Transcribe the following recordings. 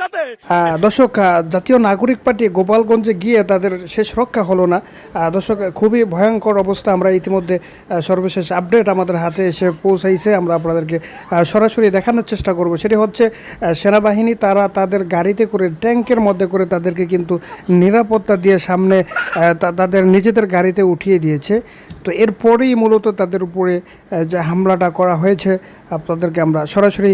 সাথে। দর্শক জাতীয় নাগরিক পার্টি গোপালগঞ্জে গিয়ে তাদের শেষ রক্ষা হলো না। দর্শক, খুবই ভয়ঙ্কর অবস্থা আমরা ইতিমধ্যে সর্বশেষ আপডেট আমাদের হাতে এসে পৌঁছাইছে। আমরা আপনাদেরকে সরাসরি দেখানোর চেষ্টা করব। সেটি হচ্ছে সেনাবাহিনী, তারা তাদের গাড়িতে করে ট্যাঙ্কের মধ্যে করে তাদেরকে কিন্তু নিরাপত্তা দিয়ে সামনে তাদের নিজেদের গাড়িতে উঠিয়ে দিয়েছে। তো এরপরেই মূলত তাদের উপরে যে হামলাটা করা হয়েছে আপনাদেরকে আমরা সরাসরি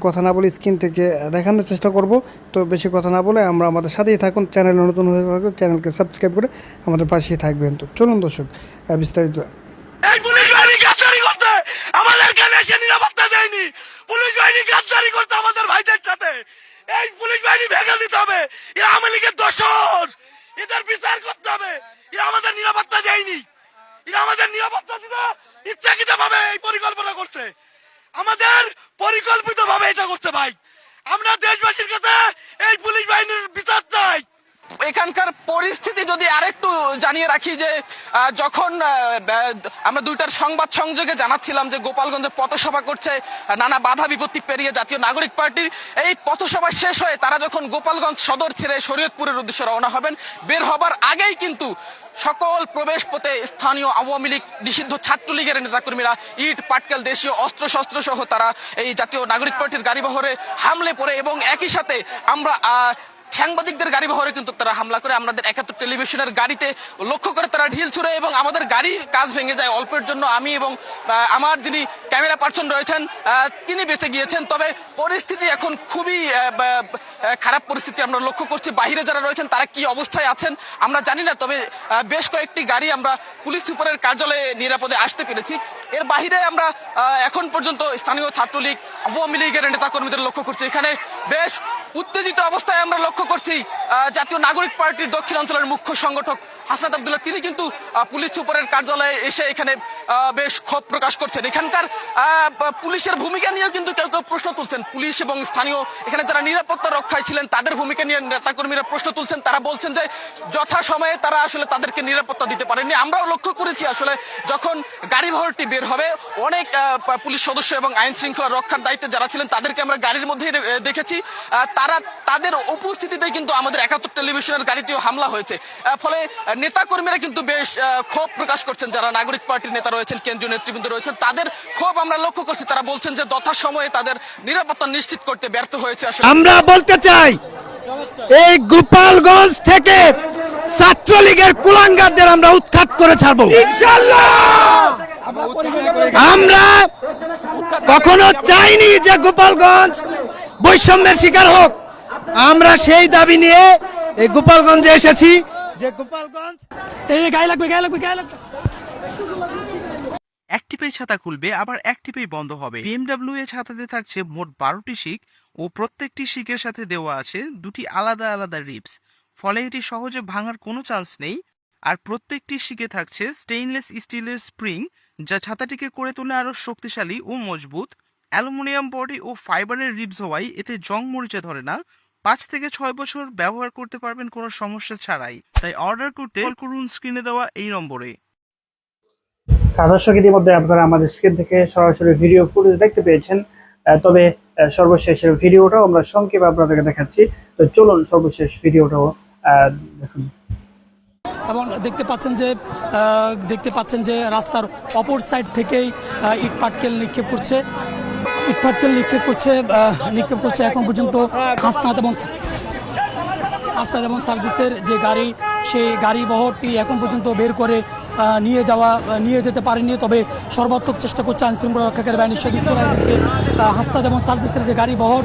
কথা না বলে স্ক্রিন থেকে দেখানোর চেষ্টা করব। তো বেশি কথা না বলে আমরা আমাদের সাথেই থাকুন। চ্যানেল নতুন হয়ে থাকলে চ্যানেলকে সাবস্ক্রাইব করে আমাদের পাশেই থাকবেন। তো চলুন দর্শক বিস্তারিত। পুলিশ করতে! আমাদের ভাইদের সাথে! এই পুলিশ দিতে হবে! করতে হবে! দেয়নি! আমাদের নিরাপত্তা দিতে ইচ্ছাকৃত ভাবে এই পরিকল্পনা করছে! আমাদের পরিকল্পিত ভাবে এটা করছে ভাই। আমরা দেশবাসীর কাছে এই পুলিশ বাহিনীর এখানকার পরিস্থিতি যদি আরেকটু জানিয়ে রাখি যে যখন আমরা দুইটার সংবাদ সংযোগে জানাচ্ছিলাম যে গোপালগঞ্জে পথসভা করছে নানা বাধা বিপত্তি পেরিয়ে জাতীয় নাগরিক পার্টির এই পথসভা শেষ হয়ে তারা যখন গোপালগঞ্জ সদর ছেড়ে শরীয়তপুরের উদ্দেশ্যে রওনা হবেন, বের হবার আগেই কিন্তু সকল প্রবেশ পথে স্থানীয় আওয়ামী লীগ, নিষিদ্ধ ছাত্রলীগের নেতাকর্মীরা ইট, পাটকেল, দেশীয় অস্ত্র শস্ত্র সহ তারা এই জাতীয় নাগরিক পার্টির গাড়িবহরে হামলে পড়ে এবং একই সাথে আমরা সাংবাদিকদের গাড়ি বহরে কিন্তু তারা হামলা করে। আমাদের একাত্তর টেলিভিশনের গাড়িতে লক্ষ্য করে তারা ঢিল ছুড়ে এবং আমাদের গাড়ি কাজ ভেঙে যায় অল্পের জন্য। আমি এবং আমার যিনি ক্যামেরা পার্সন রয়েছেন তিনি বেঁচে গিয়েছেন। তবে পরিস্থিতি এখন খুবই খারাপ পরিস্থিতি আমরা লক্ষ্য করছি। বাইরে যারা রয়েছেন, তারা কি অবস্থায় আছেন আমরা জানি না। তবে বেশ কয়েকটি গাড়ি আমরা পুলিশ সুপারের কার্যালয়ে নিরাপদে আসতে পেরেছি। এর বাহিরে আমরা এখন পর্যন্ত স্থানীয় ছাত্রলীগ, আওয়ামী লীগের নেতাকর্মীদের লক্ষ্য করছি। এখানে বেশ উত্তেজিত অবস্থায় আমরা লক্ষ্য করছি জাতীয় নাগরিক পার্টির দক্ষিণ অঞ্চলের মুখ্য সংগঠক হাসান আব্দুল্লাহ, তিনি কিন্তু পুলিশ সুপারের কার্যালয়ে এসে এখানে বেশ ক্ষোভ প্রকাশ করছেন। এখানকার পুলিশের ভূমিকা নিয়েও কিন্তু কেউ কেউ প্রশ্ন তুলছেন। পুলিশ এবং স্থানীয়, এখানে যারা নিরাপত্তা রক্ষায় ছিলেন, তাদের ভূমিকা নিয়ে নেতাকর্মীরা প্রশ্ন তুলছেন। তারা বলছেন যে, যথা সময়ে তারা আসলে তাদেরকে নিরাপত্তা দিতে পারেননি। আমরাও লক্ষ্য করেছি আসলে, যখন গাড়ি ভরটি বের হবে, অনেক পুলিশ সদস্য এবং আইন শৃঙ্খলা রক্ষার দায়িত্বে যারা ছিলেন, তাদেরকে আমরা গাড়ির মধ্যেই রে- দেখেছি। তারা, তাদের উপস্থিতিতে কিন্তু আমাদের একাত্তর টেলিভিশনের গাড়িতেও হামলা হয়েছে। ফলে নেতাকর্মীরা কিন্তু বেশ ক্ষোভ প্রকাশ করছেন। যারা নাগরিক পার্টির নেতা রয়েছেন, কেন্দ্রীয় নেতৃবৃন্দ রয়েছেন, তাদের ক্ষোভ আমরা লক্ষ্য করছি। তারা বলছেন যে যথা সময়ে তাদের নিরাপত্তা নিশ্চিত করতে ব্যর্থ হয়েছে আমরা বলতে চাই, এই গোপালগঞ্জ থেকে ছাত্রলীগের কুলাঙ্গারদের আমরা উৎখাত করে ছাড়বো। আমরা কখনো চাইনি যে গোপালগঞ্জ বৈষম্যের শিকার হোক। আমরা সেই দাবি নিয়ে এই গোপালগঞ্জে এসেছি। যে গোপালগঞ্জ। এই গায়ে লাগবে গায়ে লাগবে গায়ে লাগবে। একটিপেই ছাতা খুলবে আবার একটিপেই বন্ধ হবে। বিএমডাব্লিউ এ ছাতাতে থাকছে মোট বারোটি শিক ও প্রত্যেকটি শিকের সাথে দেওয়া আছে দুটি আলাদা আলাদা রিপস। ফলে এটি সহজে ভাঙার কোনো চান্স নেই। আর প্রত্যেকটি শিকে থাকছে স্টেইনলেস স্টিলের স্প্রিং যা ছাতাটিকে করে তোলে আরও শক্তিশালী ও মজবুত। অ্যালুমিনিয়াম বডি ও ফাইবারের রিপস হওয়ায় এতে জং মরিচা ধরে না পাঁচ থেকে ছয় বছর ব্যবহার করতে পারবেন কোনো সমস্যা ছাড়াই। তাই অর্ডার করতে কল করুন স্ক্রিনে দেওয়া এই নম্বরে। দর্শক ইতিমধ্যে আপনারা আমাদের স্ক্রিন থেকে সরাসরি ভিডিও ফুটেজ দেখতে পেয়েছেন। আহ, তবে সর্বশেষের ভিডিওটাও আমরা সংক্ষেপে আপনাদেরকে দেখাচ্ছি। তো চলুন সর্বশেষ ভিডিওটাও আহ, দেখুন। এবং দেখতে পাচ্ছেন যে আহ, দেখতে পাচ্ছেন যে রাস্তার অপর সাইড থেকেই আহ, ইট পাটকেল নিক্ষেপ করছে। ইট পাটকেল নিক্ষেপ করছে নিক্ষেপ করছে এখন পর্যন্ত হাসনাত এবং হাসনাত এবং সার্জিসের যে গাড়ি, সেই গাড়ি বহরটি এখন পর্যন্ত বের করে নিয়ে যাওয়া, নিয়ে যেতে পারেনি। তবে সর্বাত্মক চেষ্টা করছে আইন শৃঙ্খলা রক্ষাকারী বাহিনীর সদস্যরা হাসনাত এবং সার্জিসের যে গাড়ি বহর।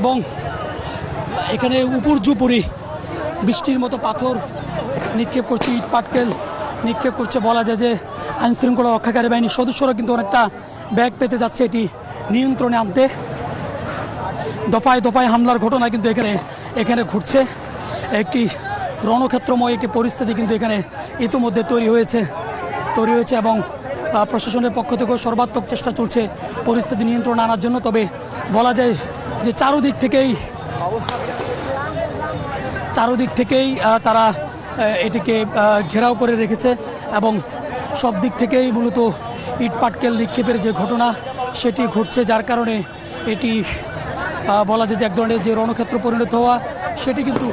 এবং এখানে উপর জুপুরি বৃষ্টির মতো পাথর নিক্ষেপ করছে ইট পাটকেল, নিক্ষেপ করছে বলা যায় যে আইন শৃঙ্খলা রক্ষাকারী বাহিনীর সদস্যরা কিন্তু অনেকটা ব্যাগ পেতে যাচ্ছে এটি নিয়ন্ত্রণে আনতে। দফায় দফায় হামলার ঘটনা কিন্তু এখানে এখানে ঘটছে। একটি রণক্ষেত্রময় একটি পরিস্থিতি কিন্তু এখানে ইতিমধ্যে তৈরি হয়েছে তৈরি হয়েছে এবং প্রশাসনের পক্ষ থেকেও সর্বাত্মক চেষ্টা চলছে পরিস্থিতি নিয়ন্ত্রণে আনার জন্য। তবে বলা যায় যে চারোদিক থেকেই চারোদিক থেকেই তারা এটিকে ঘেরাও করে রেখেছে এবং সব দিক থেকেই মূলত ইট পাটকেল নিক্ষেপের যে ঘটনা, সেটি ঘটছে যার কারণে এটি বলা যায় যে এক ধরনের যে রণক্ষেত্র পরিণত হওয়া, সেটি কিন্তু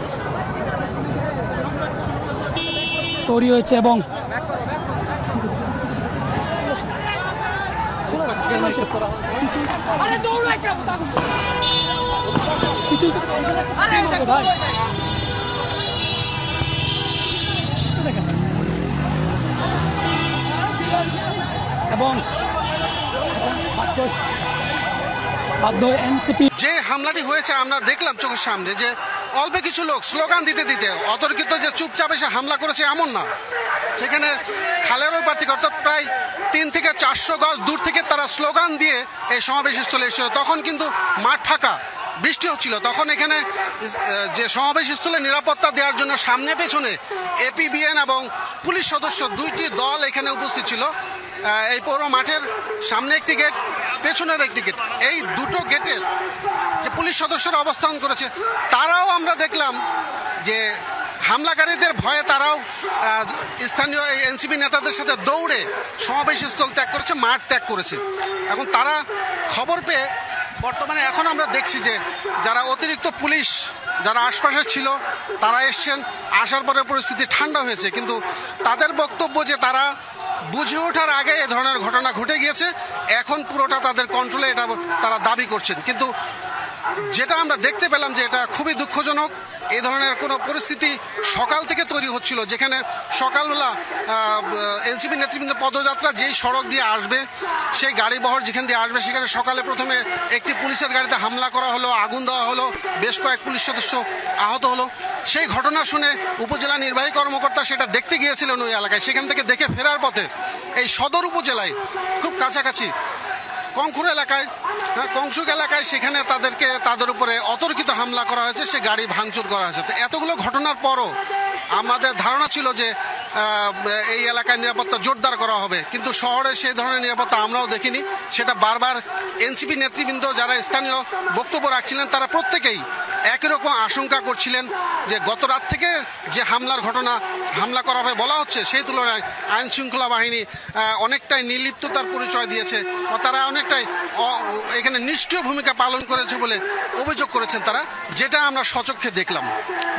তৈরি হয়েছে এবং কিছুই ভাই। এবং যে হামলাটি হয়েছে, আমরা দেখলাম চোখের সামনে যে অল্প কিছু লোক স্লোগান দিতে দিতে অতর্কিত যে চুপচাপ এসে হামলা করেছে এমন না। সেখানে খালের ওই প্রার্থী, অর্থাৎ প্রায় তিন থেকে চারশো গজ দূর থেকে তারা স্লোগান দিয়ে এই সমাবেশে চলে এসেছিল। তখন কিন্তু মাঠ ফাঁকা। বৃষ্টি হচ্ছিল তখন এখানে যে সমাবেশ স্থলে নিরাপত্তা দেওয়ার জন্য সামনে পেছনে এপিবিএন এবং পুলিশ সদস্য দুইটি দল এখানে উপস্থিত ছিল। এই পৌর মাঠের সামনে একটি গেট, পেছনের একটি গেট। এই দুটো গেটের যে পুলিশ সদস্যরা অবস্থান করেছে, তারাও আমরা দেখলাম যে হামলাকারীদের ভয়ে তারাও স্থানীয় এনসিপি নেতাদের সাথে দৌড়ে সমাবেশ স্থল ত্যাগ করেছে, মাঠ ত্যাগ করেছে। এখন তারা খবর পেয়ে বর্তমানে এখন আমরা দেখছি যে যারা অতিরিক্ত পুলিশ যারা আশপাশে ছিল, তারা এসছেন, আসার পরে পরিস্থিতি ঠান্ডা হয়েছে। কিন্তু তাদের বক্তব্য যে তারা বুঝে ওঠার আগে এ ধরনের ঘটনা ঘটে গিয়েছে, এখন পুরোটা তাদের কন্ট্রোলে এটা তারা দাবি করছেন। কিন্তু যেটা আমরা দেখতে পেলাম যে এটা খুবই দুঃখজনক। এই ধরনের কোনো পরিস্থিতি সকাল থেকে তৈরি হচ্ছিল, যেখানে সকালবেলা এনসিপি নেতৃবৃন্দ পদযাত্রা যেই সড়ক দিয়ে আসবে, সেই গাড়ি বহর যেখান দিয়ে আসবে, সেখানে সকালে প্রথমে একটি পুলিশের গাড়িতে হামলা করা হলো, আগুন দেওয়া হলো, বেশ কয়েক পুলিশ সদস্য আহত হলো। সেই ঘটনা শুনে উপজেলা নির্বাহী কর্মকর্তা সেটা দেখতে গিয়েছিলেন ওই এলাকায়, সেখান থেকে দেখে ফেরার পথে এই সদর উপজেলায় খুব কাছাকাছি কংখুর এলাকায় হ্যাঁ, কংসুক এলাকায় সেখানে তাদেরকে তাদের উপরে অতর্কিত হামলা করা হয়েছে সে গাড়ি ভাঙচুর করা হয়েছে। তো এতগুলো ঘটনার পরও আমাদের ধারণা ছিল যে এই এলাকায় নিরাপত্তা জোরদার করা হবে। কিন্তু শহরে সেই ধরনের নিরাপত্তা আমরাও দেখিনি। সেটা বারবার এনসিপি নেতৃবৃন্দ যারা স্থানীয় বক্তব্য রাখছিলেন তারা প্রত্যেকেই একই রকম আশঙ্কা করছিলেন যে গত রাত থেকে যে হামলার ঘটনা হামলা করা হবে বলা হচ্ছে, সেই তুলনায় আইন শৃঙ্খলা বাহিনী অনেকটাই নির্লিপ্ততার পরিচয় দিয়েছে তারা অনেকটাই এখানে নিষ্ক্রিয় ভূমিকা পালন করেছে বলে অভিযোগ করেছেন তারা, যেটা আমরা সচক্ষে দেখলাম।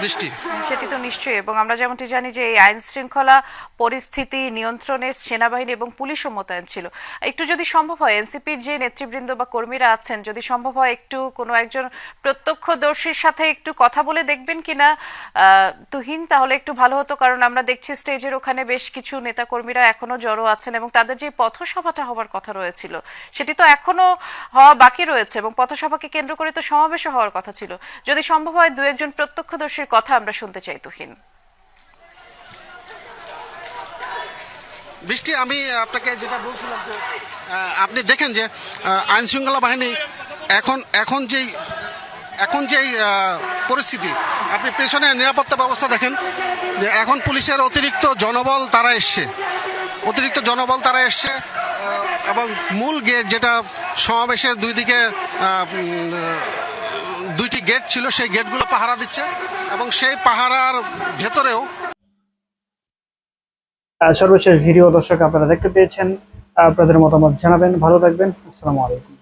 বৃষ্টি। সেটি তো নিশ্চয়ই, এবং আমরা যেমনটি জানি যে এই আইন শৃঙ্খলা পরিস্থিতি নিয়ন্ত্রণে সেনাবাহিনী এবং পুলিশও মোতায়েন ছিল। একটু যদি সম্ভব হয়, এনসিপির যে নেতৃবৃন্দ বা কর্মীরা আছেন, যদি সম্ভব হয় একটু কোনো একজন প্রত্যক্ষদর্শীর সাথে একটু কথা বলে দেখবেন কিনা তুহিন, তাহলে একটু ভালো হতো, কারণ আমরা দেখছি স্টেজের ওখানে বেশ কিছু নেতাকর্মীরা এখনও জড়ো আছেন এবং তাদের যে পথসভাটা হওয়ার কথা রয়েছিল, সেটি তো এখনও হওয়া বাকি রয়েছে এবং পথসভাকে কেন্দ্র করে তো সমাবেশও হওয়ার কথা ছিল। যদি সম্ভব হয় দু একজন প্রত্যক্ষদর্শীর কথা আমরা শুনতে চাই, তুহিন। বৃষ্টি, আমি আপনাকে যেটা বলছিলাম যে আপনি দেখেন যে আইনশৃঙ্খলা বাহিনী এখন এখন যেই এখন যেই পরিস্থিতি, আপনি পেছনে নিরাপত্তা ব্যবস্থা দেখেন, যে এখন পুলিশের অতিরিক্ত জনবল তারা এসছে। অতিরিক্ত জনবল তারা এসছে এবং মূল গেট যেটা সমাবেশের দুই দিকে দুইটি গেট ছিল, সেই গেটগুলো পাহারা দিচ্ছে, এবং সেই পাহারার ভেতরেও সর্বশেষ ভিডিও দর্শক আপনারা দেখতে পেয়েছেন আপনাদের মতামত জানাবেন, ভালো থাকবেন, আসসালামু আলাইকুম।